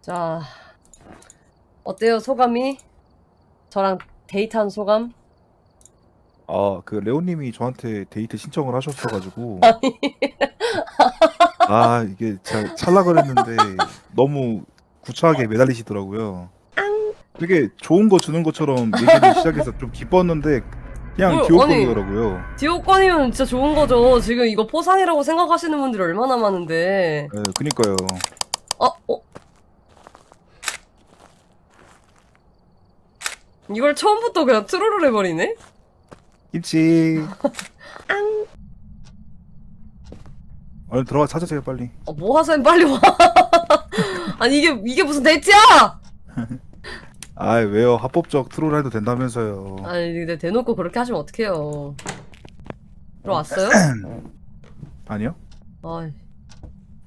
자, 어때요? 소감이? 저랑 데이트한 소감? 아, 그 레오님이 저한테 데이트 신청을 하셨어가지고 아 이게 제가 찰나거렸는데 너무 구차하게 매달리시더라고요. 되게 좋은 거 주는 것처럼 얘기를 시작해서 좀 기뻤는데 그냥 뭐야, 기웃거리더라고요. 디오건이면 진짜 좋은 거죠. 지금 이거 포상이라고 생각하시는 분들이 얼마나 많은데. 네, 그니까요. 아, 어? 이걸 처음부터 그냥 트롤을 해버리네? 김치 앙. 얼른 들어가 찾으세요 빨리 아, 뭐 하세요? 빨리 와. 아니, 이게, 이게 무슨 대치야! 아 왜요 합법적 트롤 해도 된다면서요 아니, 근데 대놓고 그렇게 하시면 어떡해요. 들어왔어요? 아니요? 아이,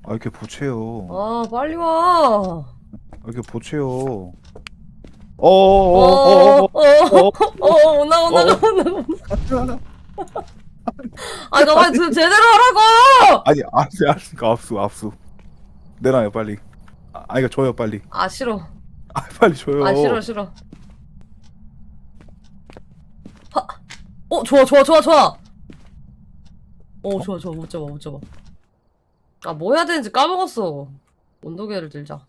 아 이렇게 보채요 아, 빨리 와. 아, 이렇게 보채요 어어어어어어 오나 오나 오나 아 가만 좀 제대로 하라고 아니 아니 아니 압수 압수 내놔요 빨리 아 이거 줘요 빨리 아 싫어 아 빨리 줘요 아 싫어 싫어 파... 어 좋아 좋아 좋아 좋아 어 좋아 좋아 못 잡아 못 잡아 아 뭐 해야 되는지 까먹었어 온도계를 들자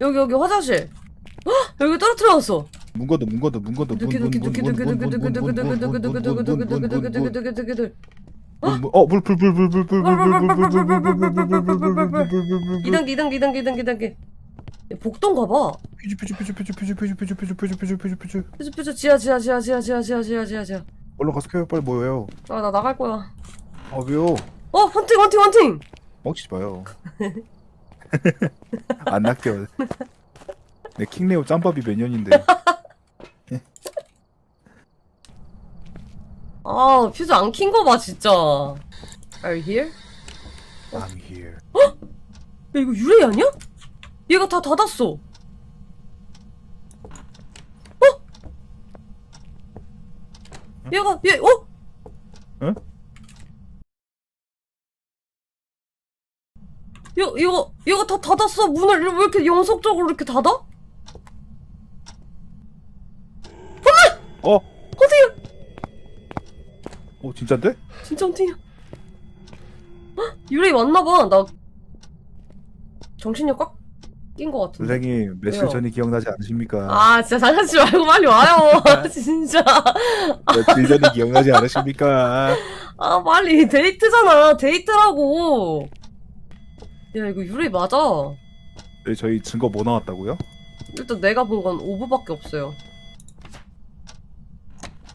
여기 여기 화장실. 헉! 여기 떨어뜨려놨어. 문거도 문거도 문거도 이단계 이단계 이단계 이단계 이단계 복도인가 봐. 뾰뾰 지하 지하 지하 지하 지하 지하 지하 지하 지하. 올라가서 켜요 빨리 모여요 아나 나갈 거야. 아 왜요? 어 헌팅 헌팅 헌팅. 멍치지 마요 안 낚여 내 킹레오 짬밥이 몇 년인데 아 퓨즈 안 킨 거 봐 진짜 Are you here? I'm here 야 이거 유레이 아니야? 얘가 다 닫았어 어? 얘가 얘 어? 응? 얘 이거 얘가 다 닫았어 문을 왜 이렇게 영속적으로 이렇게 닫아? 어? 어디야? 어 진짠데? 진짜 헌팅이야 헉, 유레이 왔나봐 나 정신력 꽉낀거 같은데 선생님 며칠 왜요? 전이 기억나지 않으십니까? 아 진짜 장난치지 말고 빨리 와요 진짜 며칠 전이 기억나지 않으십니까? 아 빨리 데이트잖아 데이트라고 야 이거 유레이 맞아? 네, 저희 증거 뭐 나왔다고요? 일단 내가 본 건 오브밖에 없어요.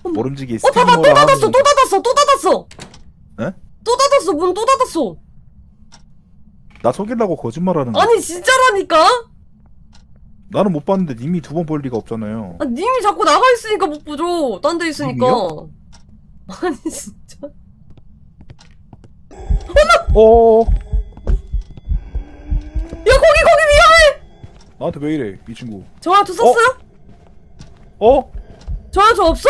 모름지기 어또 닫았어 하는- 또 닫았어 또 닫았어! 에? 또 닫았어 문 또 닫았어! 나 속이려고 거짓말하는 거야. 아니 진짜라니까? 나는 못 봤는데 님이 두 번 볼 리가 없잖아요. 아 님이 자꾸 나가 있으니까 못 보죠. 딴 데 있으니까. 님이요? 아니 진짜. 어야 거기 거기 위험해 나한테 왜 이래 이 친구 전화 저 썼어요? 어? 전화 저 없어?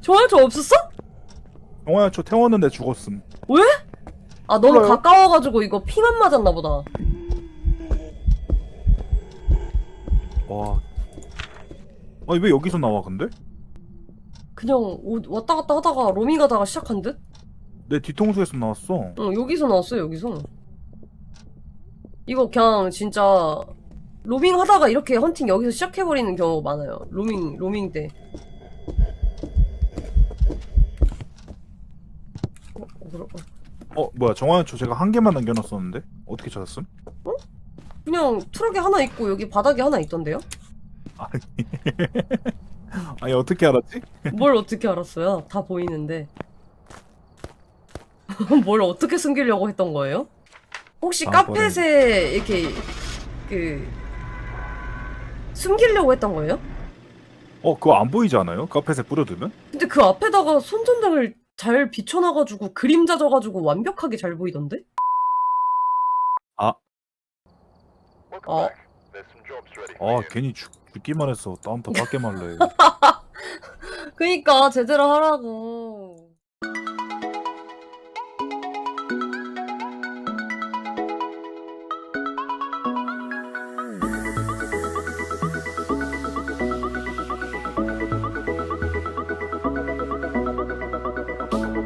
전화 저 없었어? 영화야 저 태웠는데 죽었음 왜? 아 너무 몰라요. 가까워가지고 이거 피만 맞았나 보다 와 아니 왜 여기서 나와 근데? 그냥 오- 왔다 갔다 하다가 로밍하다가 시작한 듯? 내 뒤통수에서 나왔어 응 여기서 나왔어 여기서 이거 그냥 진짜 로밍 하다가 이렇게 헌팅 여기서 시작해버리는 경우가 많아요 로밍 로밍 때 어, 어, 어. 어 뭐야 정화연초 제가 한 개만 남겨놨었는데 어떻게 찾았음? 그냥 트럭에 하나 있고 여기 바닥에 하나 있던데요? 아니 어떻게 알았지? 뭘 어떻게 알았어요? 다 보이는데. 뭘 어떻게 숨기려고 했던 거예요? 혹시 다음번엔- 카펫에 이렇게 그 숨기려고 했던 거예요? 어 그거 안 보이지 않아요? 카펫에 뿌려두면? 근데 그 앞에다가 손전등을 잘 비춰놔가지고 그림자 져가지고 완벽하게 잘 보이던데? 아. 어. 아 괜히 죽, 죽기만 했어 다음부터 깎게 말래 그니까 제대로 하라고.